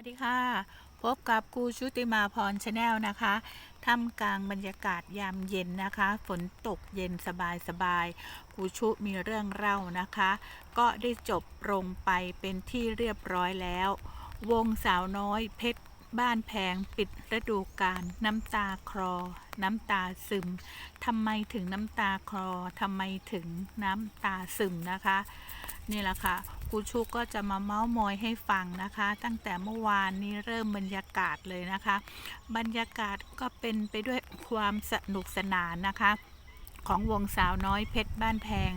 วัสดีค่ะ พบกับครูชุติมาพรชาแนลนะคะท่ามกลางบรรยากาศยามเย็นนะคะ ฝนตกเย็นสบายสบายครูชุมีเรื่องเล่านะคะ ก็ได้จบลงไปเป็นที่เรียบร้อยแล้ว วงสาวน้อยเพชรบ้านแพงปิดฤดูกาลน้ำตาคลอ น้ำตาซึมทำไมถึงน้ำตาคลอทำไมถึงน้ำตาซึมนะคะ นี่แหละค่ะ ครูชุกก็จะมาเมาส์มอยให้ฟังนะคะ ตั้งแต่เมื่อวานนี้เริ่มบรรยากาศเลยนะคะ บรรยากาศก็เป็นไปด้วยความสนุกสนานนะคะ ของวงสาวน้อยเพชรบ้านแพง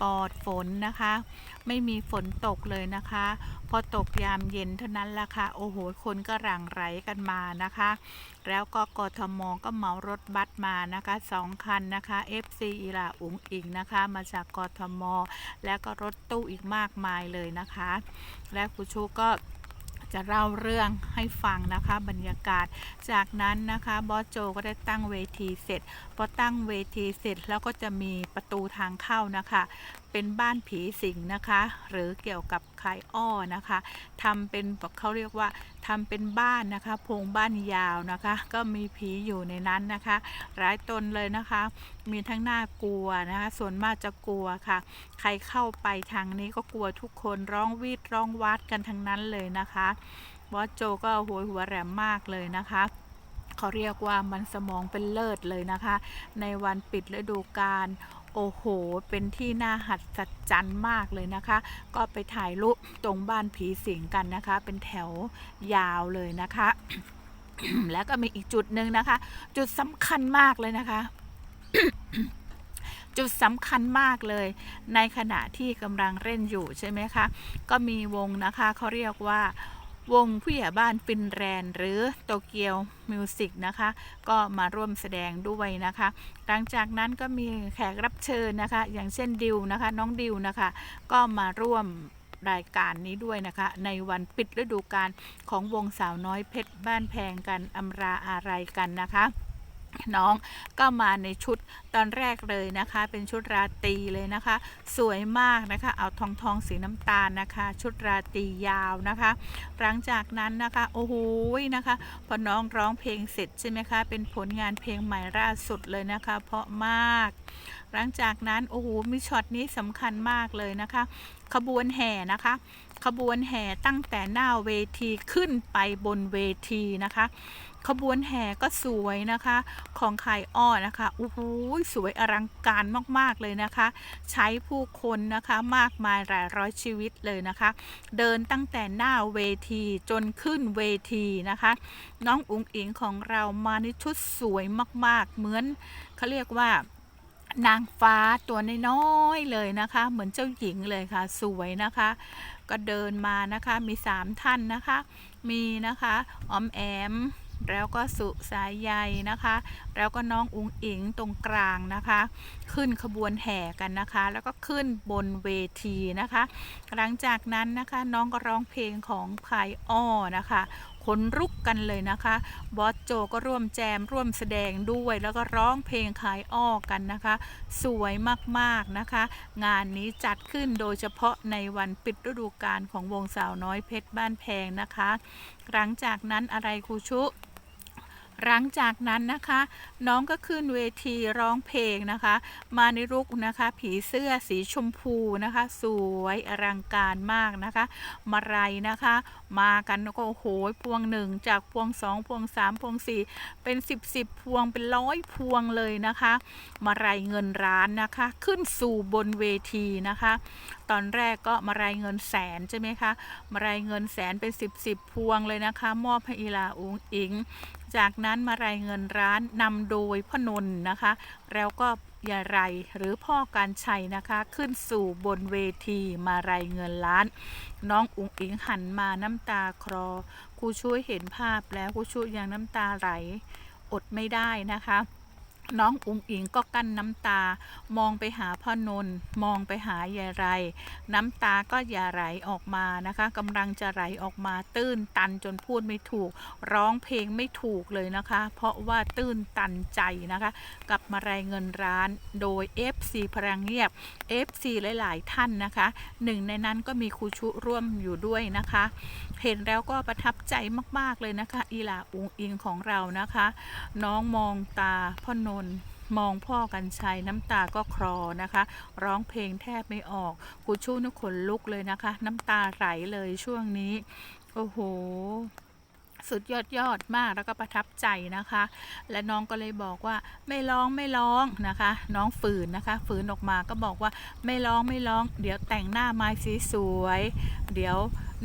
ปลอดฝนนะคะ ไม่มีฝนตกเลยนะคะ พอตกยามเย็นเท่านั้นล่ะค่ะ โอ้โห คนก็หลั่งไหลกันมานะคะ แล้วก็กทมก็เหมารถบัสมานะคะสองคันนะคะ FC อีลาอุ๋งอิงนะคะ มาจากกทม แล้วก็รถตู้อีกมากมายเลยนะคะ และคุณชูก็ จะเล่าเรื่องให้ฟังนะคะบรรยากาศ จากนั้นนะคะบอสโจก็ได้ตั้งเวทีเสร็จพอตั้งเวทีเสร็จแล้วก็จะมีประตูทางเข้านะคะ เป็นบ้านผีสิงนะคะ หรือเกี่ยวกับคายอ้อนะคะทำเป็นเขาเรียกว่าทำเป็นบ้านนะคะพงบ้านยาวนะคะ ก็มีผีอยู่ในนั้นนะคะหลายตนเลยนะคะ มีทั้งน่ากลัวนะคะ ส่วนมากจะกลัวค่ะ ใครเข้าไปทางนี้ก็กลัวทุกคนร้องวีดร้องวัดกันทั้งนั้นเลยนะคะบอสโจก็โหยหัวแหลมมากเลยนะคะเขาเรียกว่ามันสมองเป็นเลิศเลยนะคะ ในวันปิดฤดูกาล โอ้โห เป็นที่น่าหัศจรรย์มากเลยนะคะ ก็ไปถ่ายรูปตรงบ้านผีสิงกันนะคะ เป็นแถวยาวเลยนะคะ แล้วก็มีอีกจุดหนึ่งนะคะ จุดสำคัญมากเลยนะคะ จุดสำคัญมากเลย ในขณะที่กำลังเล่นอยู่ใช่ไหมคะ ก็มีวงนะคะเขาเรียกว่า วงผู้ใหญ่บ้านฟินแลนด์หรือโตเกียวมิวสิกนะคะ ก็มาร่วมแสดงด้วยนะคะ หลังจากนั้นก็มีแขกรับเชิญนะคะ อย่างเช่นดิวนะคะ น้องดิวนะคะ ก็มาร่วมรายการนี้ด้วยนะคะ ในวันปิดฤดูกาลของวงสาวน้อยเพชรบ้านแพงกันอำราอะไรกันนะคะ น้องก็มาในชุดตอนแรกเลยนะคะ เป็นชุดราตรีเลยนะคะ สวยมากนะคะ เอาทองทองสีน้ำตาลนะคะ ชุดราตรียาวนะคะ หลังจากนั้นนะคะโอ้โหนะคะ พอน้องร้องเพลงเสร็จใช่ไหมคะ เป็นผลงานเพลงใหม่ล่าสุดเลยนะคะ เพราะมาก หลังจากนั้นโอ้โหมีช็อตนี้สำคัญมากเลยนะคะ ขบวนแห่นะคะขบวนแห่ตั้งแต่หน้าเวทีขึ้นไปบนเวทีนะคะ ขบวนแห่ก็สวยนะคะ ของไข่อ้อนะคะโอ้โหสวยอลังการมากๆเลยนะคะ ใช้ผู้คนนะคะมากมายหลายร้อยชีวิตเลยนะคะ เดินตั้งแต่หน้าเวทีจนขึ้นเวทีนะคะ น้องอุ๋งอิงของเรามาในชุดสวยมาก ๆ เหมือนเขาเรียกว่านางฟ้าตัวน้อยๆเลยนะคะ เหมือนเจ้าหญิงเลยค่ะ สวยนะคะ ก็เดินมานะคะมีสามท่านนะคะ มีนะคะออมแอม แล้วก็สุสายใยนะคะ แล้วก็น้องอุงอิงตรงกลางนะคะ ขึ้นขบวนแห่กันนะคะ แล้วก็ขึ้นบนเวทีนะคะ หลังจากนั้นนะคะน้องก็ร้องเพลงของพอ้อนะคะขนรุกกันเลยนะคะ บอสโจก็ร่วมแจมร่วมแสดงด้วยแล้วก็ร้องเพลงขายอ้อกันนะคะ สวยมากๆนะคะ งานนี้จัดขึ้นโดยเฉพาะในวันปิดฤดูกาลของวงสาวน้อยเพชรบ้านแพงนะคะ หลังจากนั้นอะไรครูชุ หลังจากนั้นนะคะ น้องก็ขึ้นเวทีร้องเพลงนะคะ มาในรุกนะคะ ผีเสื้อสีชมพูนะคะ สวยอลังการมากนะคะ มาไรนะคะ มากันก็โอ้โหพวงหนึ่งจากพวงสองพวงสามพวงสี่เป็นสิบสิบพวงเป็นร้อยพวงเลยนะคะ มาไรเงินร้านนะคะ ขึ้นสู่บนเวทีนะคะ ตอนแรกก็มารายเงินแสนใช่ไหมคะมารายเงินแสนเป็นสิบสิบพวงเลยนะคะ มอบให้อีลาอุงอิง จากนั้นมารายเงินร้านนำโดยพนน์นะคะ แล้วก็ยาไรหรือพ่อการชัยนะคะ ขึ้นสู่บนเวทีมารายเงินล้าน น้องอุ๋งอิงหันมาน้ำตาคลอครูช่วยเห็นภาพแล้วครูช่วยยังน้ำตาไหลอดไม่ได้นะคะ น้องอุ๋งอิงก็กั้นน้ำตา มองไปหาพ่อนนมองไปหายายไร น้ำตาก็อย่าไหลออกมานะคะกำลังจะไหลออกมาตื้นตันจนพูดไม่ถูก ร้องเพลงไม่ถูกเลยนะคะ เพราะว่าตื้นตันใจนะคะ กับมารายเงินร้านโดย FC พลังเงียบ FC หลาย ๆ ท่านนะคะหนึ่งในนั้นก็มีครูชุร่วมอยู่ด้วยนะคะ เห็นแล้วก็ประทับใจมาก ๆ เลยนะคะ อีหลาอุงอิงของเรานะคะ น้องมองตาพ่อนนท์มองพ่อกันชัยน้ำตาก็คลอนะคะ ร้องเพลงแทบไม่ออกครูชูนึกขนลุกเลยนะคะ น้ำตาไหลเลยช่วงนี้ โอ้โหสุดยอดยอดมากแล้วก็ประทับใจนะคะ และน้องก็เลยบอกว่าไม่ร้องไม่ร้องนะคะ น้องฝืนนะคะ ฝืนออกมาก็บอกว่าไม่ร้องไม่ร้อง เดี๋ยวแต่งหน้าไม้สีสวย เดี๋ยว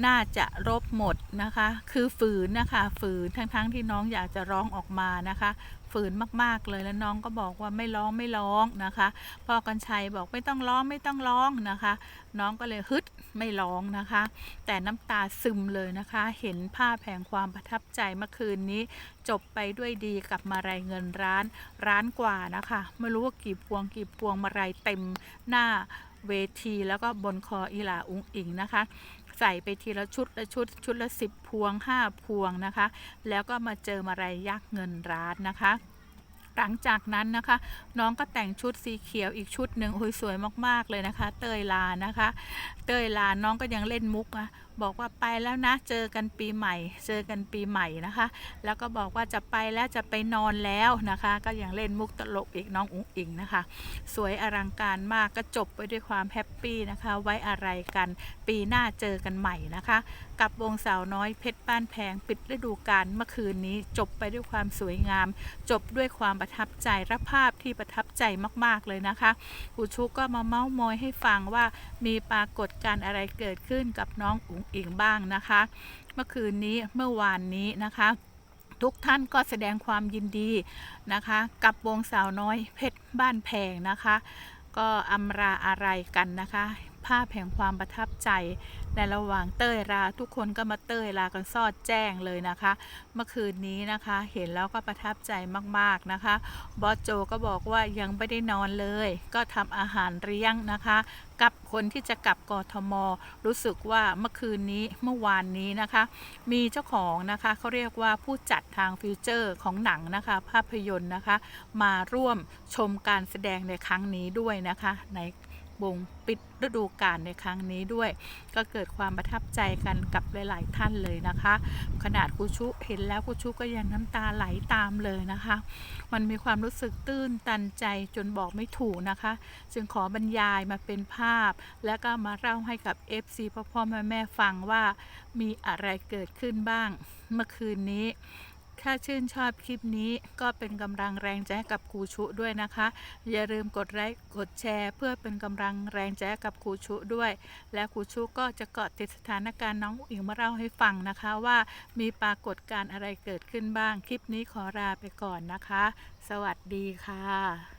น่าจะรบหมดนะคะ คือฝืนนะคะ ฝืนทั้งๆที่น้องอยากจะร้องออกมานะคะ ฝืนมาก ๆ เลยแล้วน้องก็บอกว่าไม่ร้องไม่ร้องนะคะพ่อกันชัยบอกไม่ต้องร้องไม่ต้องร้องนะคะ น้องก็เลยฮึดไม่ร้องนะคะ แต่น้ำตาซึมเลยนะคะ เห็นภาพแห่งความประทับใจเมื่อคืนนี้ จบไปด้วยดีกับมารายเงินร้านร้านกว่านะคะไม่รู้ว่ากี่พวงกี่พวงมารายเต็มหน้าเวทีแล้วก็บนคออีหลาอุงอิงนะคะ ใส่ไปทีละชุดละชุดชุดละสิบพวงห้าพวงนะคะ แล้วก็มาเจอมารยยักษ์เงินร้านนะคะหลังจากนั้นนะคะ น้องก็แต่งชุดสีเขียวอีกชุดหนึ่งโอ้ยสวยมากๆเลยนะคะ เตยลานะคะ เตยลาน้องก็ยังเล่นมุกอะ บอกว่าไปแล้วนะ เจอกันปีใหม่ เจอกันปีใหม่นะคะ แล้วก็บอกว่าจะไปแล้วจะไปนอนแล้วนะคะ ก็ยังเล่นมุกตลกอีกน้องอุ๋งอิงนะคะ สวยอลังการมากก็จบไปด้วยความแฮปปี้นะคะ ไว้อะไรกันปีหน้าเจอกันใหม่นะคะ กับวงสาวน้อยเพชรบ้านแพงปิดฤดูกาลเมื่อคืนนี้จบไปด้วยความสวยงาม จบด้วยความประทับใจและภาพที่ประทับใจมาก ๆเลยนะคะครูชุกก็มาเม้ามอยให้ฟังว่ามีปรากฏการณ์อะไรเกิดขึ้นกับน้องอุ๋งอิงบ้างนะคะ เมื่อคืนนี้เมื่อวานนี้นะคะ ทุกท่านก็แสดงความยินดีนะคะ กับวงสาวน้อยเพชรบ้านแพงนะคะ ก็อำราอะไรกันนะคะ ภาพแห่งความประทับใจ ในระหว่างเต้ยราทุกคนก็มาเต้ยรากันซอดแจ้งเลยนะคะ เมื่อคืนนี้นะคะเห็นแล้วก็ประทับใจมากๆนะคะบอสโจก็บอกว่ายังไม่ได้นอนเลย ก็ทำอาหารเลี้ยงนะคะ กับคนที่จะกลับกทม รู้สึกว่าเมื่อคืนนี้เมื่อวานนี้นะคะ มีเจ้าของนะคะเขาเรียกว่าผู้จัดทางฟิวเจอร์ของหนังนะคะ ภาพยนตร์นะคะ มาร่วมชมการแสดงในครั้งนี้ด้วยนะคะใน วงปิดฤดูกาลในครั้งนี้ด้วย ก็เกิดความประทับใจกันกับหลาย ๆ ท่านเลยนะคะ ขนาดคูชุเห็นแล้วคูชุก็ยังน้ำตาไหลตามเลยนะคะ มันมีความรู้สึกตื้นตันใจจนบอกไม่ถูกนะคะ จึงขอบรรยายมาเป็นภาพ แล้วก็มาเล่าให้กับ FC พ่อพ่อแม่แม่ฟังว่ามีอะไรเกิดขึ้นบ้างเมื่อคืนนี้ ถ้าชื่นชอบคลิปนี้ก็เป็นกำลังแรงใจกับครูชุด้วยนะคะ อย่าลืมกดไลค์กดแชร์ เพื่อเป็นกำลังแรงใจกับครูชุด้วย และครูชุก็จะเกาะติดสถานการณ์น้องอิ๋งอิงมาเล่าให้ฟังนะคะว่ามีปรากฏการณ์อะไรเกิดขึ้นบ้าง คลิปนี้ขอลาไปก่อนนะคะ สวัสดีค่ะ